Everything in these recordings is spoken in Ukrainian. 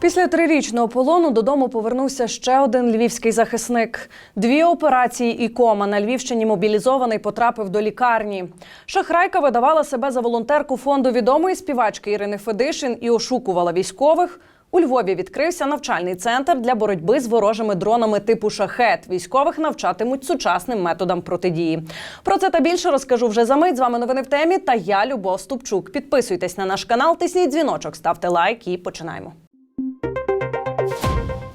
Після трирічного полону додому повернувся ще один львівський захисник. Дві операції і кома на Львівщині мобілізований потрапив до лікарні. Шахрайка видавала себе за волонтерку фонду відомої співачки Ірини Федишин і ошукувала військових. У Львові відкрився навчальний центр для боротьби з ворожими дронами типу шахет. Військових навчатимуть сучасним методам протидії. Про це та більше розкажу вже за мить. З вами новини в темі. Та я Любов Ступчук. Підписуйтесь на наш канал, тисніть дзвіночок, ставте лайк і починаємо.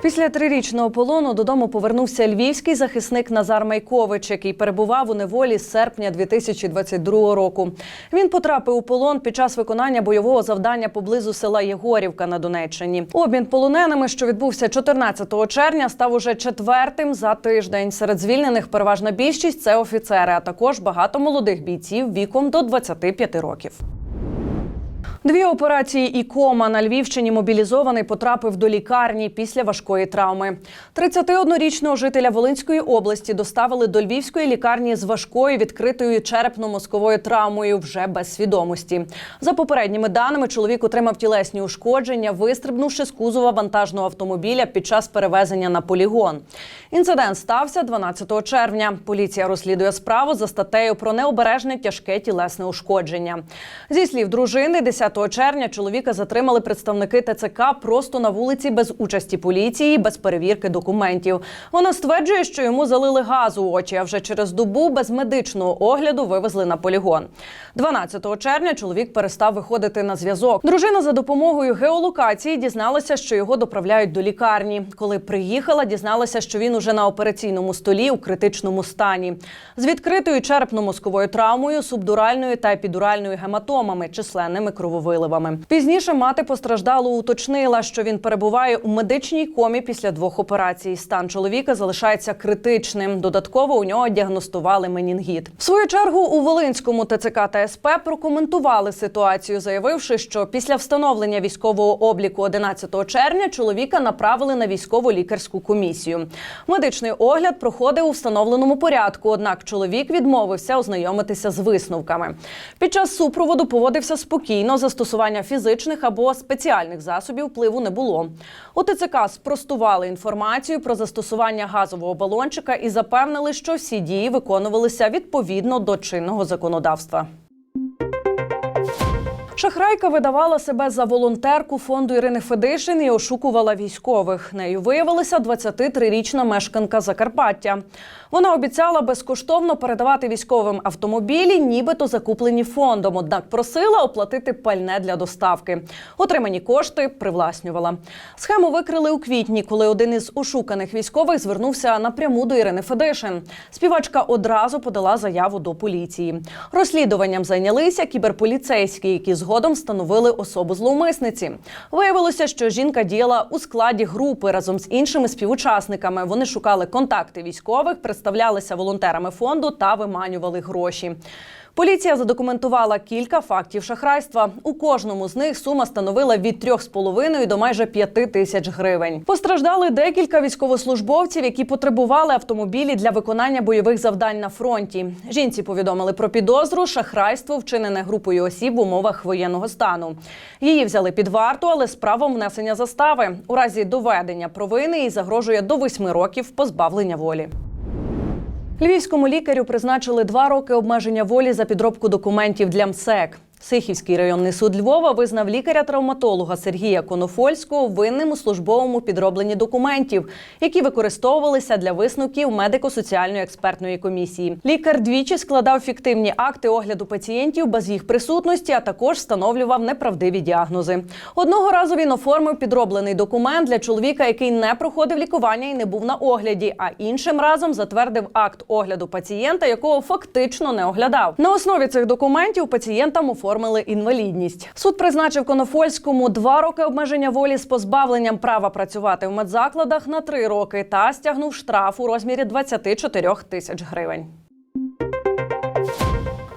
Після трирічного полону додому повернувся львівський захисник Назар Майкович, який перебував у неволі з серпня 2022 року. Він потрапив у полон під час виконання бойового завдання поблизу села Єгорівка на Донеччині. Обмін полоненими, що відбувся 14 червня, став уже четвертим за тиждень. Серед звільнених переважна більшість це офіцери, а також багато молодих бійців віком до 25 років. Дві операції і кома на Львівщині мобілізований потрапив до лікарні після важкої травми. 31-річного жителя Волинської області доставили до львівської лікарні з важкою відкритою черепно-мозковою травмою вже без свідомості. За попередніми даними, чоловік отримав тілесні ушкодження, вистрибнувши з кузова вантажного автомобіля під час перевезення на полігон. Інцидент стався 12 червня. Поліція розслідує справу за статтею про необережне тяжке тілесне ушкодження. Зі слів дружини, 10 червня чоловіка затримали представники ТЦК просто на вулиці без участі поліції, без перевірки документів. Вона стверджує, що йому залили газ у очі, а вже через добу без медичного огляду вивезли на полігон. 12 червня чоловік перестав виходити на зв'язок. Дружина за допомогою геолокації дізналася, що його доправляють до лікарні. Коли приїхала, дізналася, що він уже на операційному столі у критичному стані з відкритою черепно-мозковою травмою, субдуральною та епідуральною гематомами, численними крововиливами. Пізніше мати постраждалу уточнила, що він перебуває у медичній комі після двох операцій. Стан чоловіка залишається критичним. Додатково у нього діагностували менінгіт. В свою чергу у Волинському ТЦК та СП прокоментували ситуацію, заявивши, що після встановлення військового обліку 11 червня чоловіка направили на військово-лікарську комісію. Медичний огляд проходив у встановленому порядку. Однак чоловік відмовився ознайомитися з висновками. Під час супроводу поводився спокійно. Застосування фізичних або спеціальних засобів впливу не було. У ТЦК спростували інформацію про застосування газового балончика і запевнили, що всі дії виконувалися відповідно до чинного законодавства. Шахрайка видавала себе за волонтерку фонду Ірини Федишин і ошукувала військових. Нею виявилася 23-річна мешканка Закарпаття. Вона обіцяла безкоштовно передавати військовим автомобілі, нібито закуплені фондом. Однак просила оплатити пальне для доставки. Отримані кошти привласнювала. Схему викрили у квітні, коли один із ошуканих військових звернувся напряму до Ірини Федишин. Співачка одразу подала заяву до поліції. Розслідуванням зайнялися кіберполіцейські, які згодом встановили особу зловмисниці. Виявилося, що жінка діяла у складі групи разом з іншими співучасниками. Вони шукали контакти військових, представлялися волонтерами фонду та виманювали гроші. Поліція задокументувала кілька фактів шахрайства. У кожному з них сума становила від 3,5 до майже 5 тисяч гривень. Постраждали декілька військовослужбовців, які потребували автомобілі для виконання бойових завдань на фронті. Жінці повідомили про підозру шахрайство, вчинене групою осіб в умовах воєнного стану. Її взяли під варту, але з правом внесення застави. У разі доведення провини їй загрожує до 8 років позбавлення волі. Львівському лікарю призначили два роки обмеження волі за підробку документів для МСЕК. Сихівський районний суд Львова визнав лікаря-травматолога Сергія Конофольського винним у службовому підробленні документів, які використовувалися для висновків медико-соціальної експертної комісії. Лікар двічі складав фіктивні акти огляду пацієнтів без їх присутності, а також встановлював неправдиві діагнози. Одного разу він оформив підроблений документ для чоловіка, який не проходив лікування і не був на огляді. А іншим разом затвердив акт огляду пацієнта, якого фактично не оглядав. На основі цих документів пацієнтам оформили інвалідність. Суд призначив Конофольському два роки обмеження волі з позбавленням права працювати в медзакладах на три роки та стягнув штраф у розмірі 24 тисяч гривень.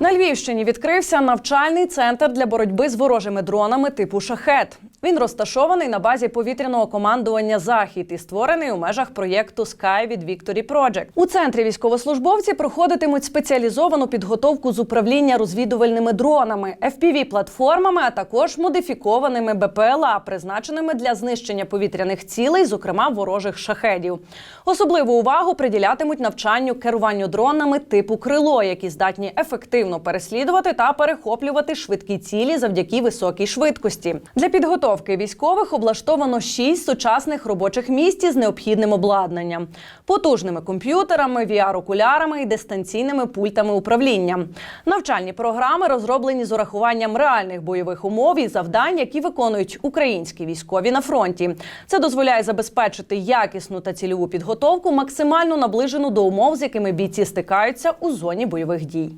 На Львівщині відкрився навчальний центр для боротьби з ворожими дронами типу шахет. Він розташований на базі повітряного командування Захід і створений у межах проєкту Sky від Victory Project. У центрі військовослужбовці проходитимуть спеціалізовану підготовку з управління розвідувальними дронами, fpv платформами, а також модифікованими БПЛА, призначеними для знищення повітряних цілей, зокрема ворожих шахедів. Особливу увагу приділятимуть навчанню керуванню дронами типу крило, які здатні ефективно переслідувати та перехоплювати швидкі цілі завдяки високій швидкості. Для підготовки військових облаштовано шість сучасних робочих місць з необхідним обладнанням, потужними комп'ютерами, VR-окулярами і дистанційними пультами управління. Навчальні програми розроблені з урахуванням реальних бойових умов і завдань, які виконують українські військові на фронті. Це дозволяє забезпечити якісну та цільову підготовку, максимально наближену до умов, з якими бійці стикаються у зоні бойових дій.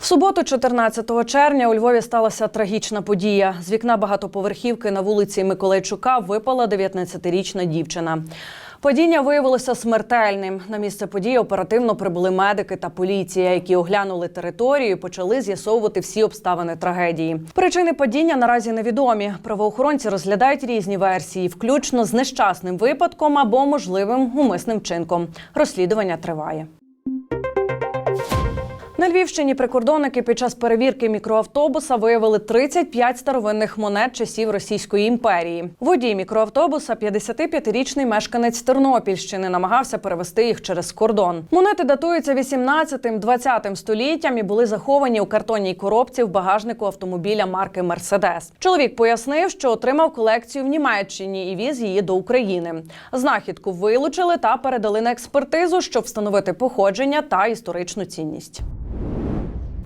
В суботу, 14 червня, у Львові сталася трагічна подія. З вікна багатоповерхівки на вулиці Миколайчука випала 19-річна дівчина. Падіння виявилося смертельним. На місце події оперативно прибули медики та поліція, які оглянули територію і почали з'ясовувати всі обставини трагедії. Причини падіння наразі невідомі. Правоохоронці розглядають різні версії, включно з нещасним випадком або можливим умисним вчинком. Розслідування триває. На Львівщині прикордонники під час перевірки мікроавтобуса виявили 35 старовинних монет часів Російської імперії. Водій мікроавтобуса, 55-річний мешканець Тернопільщини, намагався перевести їх через кордон. Монети датуються 18-20 століттям і були заховані у картонній коробці в багажнику автомобіля марки Мерседес. Чоловік пояснив, що отримав колекцію в Німеччині і віз її до України. Знахідку вилучили та передали на експертизу, щоб встановити походження та історичну цінність.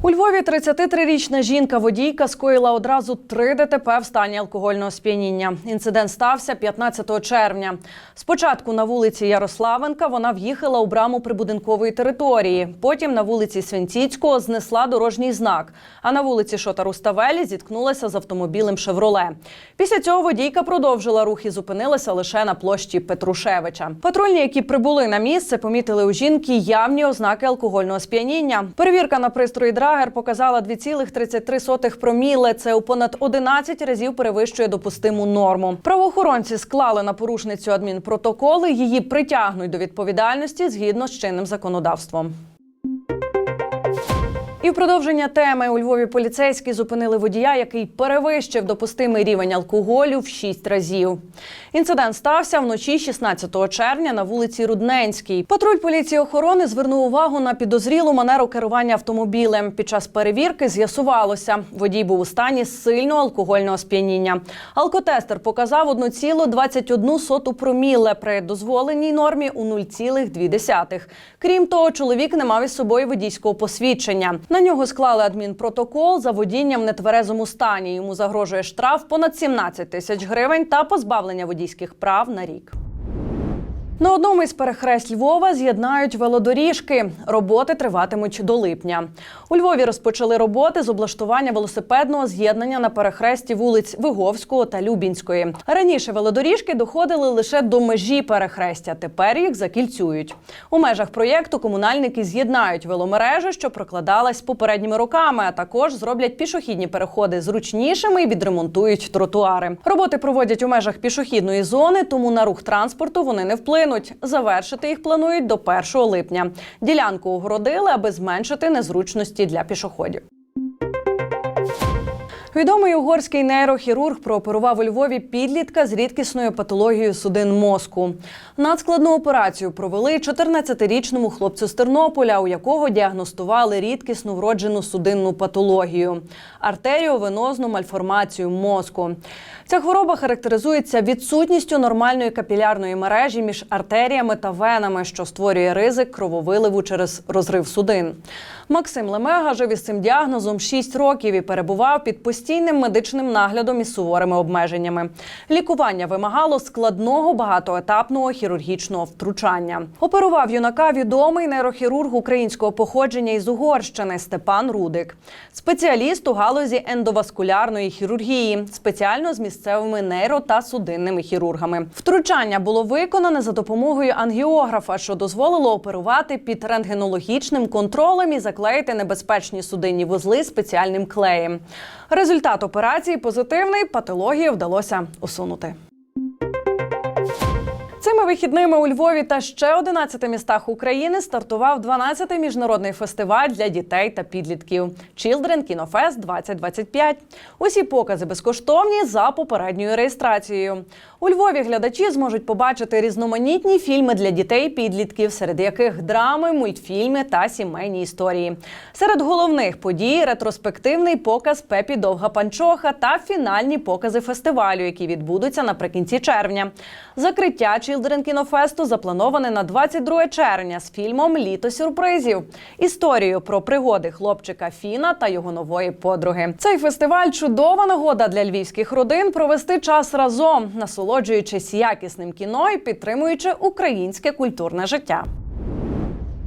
У Львові 33-річна жінка-водійка скоїла одразу три ДТП в стані алкогольного сп'яніння. Інцидент стався 15 червня. Спочатку на вулиці Ярославенка вона в'їхала у браму прибудинкової території. Потім на вулиці Свинціцького знесла дорожній знак. А на вулиці Шота Руставелі зіткнулася з автомобілем Шевроле. Після цього водійка продовжила рух і зупинилася лише на площі Петрушевича. Патрульні, які прибули на місце, помітили у жінки явні ознаки алкогольного сп'яніння. Перевірка на пристрої драгер показала 2,33 проміле. Це у понад 11 разів перевищує допустиму норму. Правоохоронці склали на порушницю адмінпротоколи. Її притягнуть до відповідальності згідно з чинним законодавством. І в продовження теми у Львові поліцейські зупинили водія, який перевищив допустимий рівень алкоголю в 6 разів. Інцидент стався вночі 16 червня на вулиці Рудненській. Патруль поліції охорони звернув увагу на підозрілу манеру керування автомобілем. Під час перевірки з'ясувалося, водій був у стані сильного алкогольного сп'яніння. Алкотестер показав 1,21 проміле при дозволеній нормі у 0,2. Крім того, чоловік не мав із собою водійського посвідчення. На нього склали адмінпротокол за водінням в нетверезому стані. Йому загрожує штраф понад 17 тисяч гривень та позбавлення водійських прав на рік. На одному із перехресть Львова з'єднають велодоріжки. Роботи триватимуть до липня. У Львові розпочали роботи з облаштування велосипедного з'єднання на перехресті вулиць Виговського та Любінської. Раніше велодоріжки доходили лише до межі перехрестя. Тепер їх закільцюють. У межах проєкту комунальники з'єднають веломережу, що прокладалась попередніми роками, а також зроблять пішохідні переходи зручнішими і відремонтують тротуари. Роботи проводять у межах пішохідної зони, тому на рух транспорту вони не вплинуть. Завершити їх планують до 1 липня. Ділянку огородили, аби зменшити незручності для пішоходів. Відомий угорський нейрохірург прооперував у Львові підлітка з рідкісною патологією судин мозку. Надскладну операцію провели 14-річному хлопцю з Тернополя, у якого діагностували рідкісну вроджену судинну патологію артеріовенозну мальформацію мозку. Ця хвороба характеризується відсутністю нормальної капілярної мережі між артеріями та венами, що створює ризик крововиливу через розрив судин. Максим Лемега жив із цим діагнозом 6 років і перебував під постійним медичним наглядом із суворими обмеженнями. Лікування вимагало складного багатоетапного хірургічного втручання. Оперував юнака відомий нейрохірург українського походження із Угорщини Степан Рудик, спеціаліст у галузі ендоваскулярної хірургії, спеціально з місцевими нейро та судинними хірургами. Втручання було виконане за допомогою ангіографа, що дозволило оперувати під рентгенологічним контролем і заклеїти небезпечні судинні вузли спеціальним клеєм. Результат операції позитивний. Патологію вдалося усунути. Цими вихідними у Львові та ще 11 містах України стартував 12-й міжнародний фестиваль для дітей та підлітків Children Kino Fest 2025. Усі покази безкоштовні за попередньою реєстрацією. У Львові глядачі зможуть побачити різноманітні фільми для дітей підлітків, серед яких драми, мультфільми та сімейні історії. Серед головних подій ретроспективний показ Пепі Довга Панчоха та фінальні покази фестивалю, які відбудуться наприкінці червня. Закриття Children кінофесту заплановане на 22 червня з фільмом Літо сюрпризів. Історію про пригоди хлопчика Фіна та його нової подруги. Цей фестиваль чудова нагода для львівських родин провести час разом, насолоджуючись якісним кіно і підтримуючи українське культурне життя.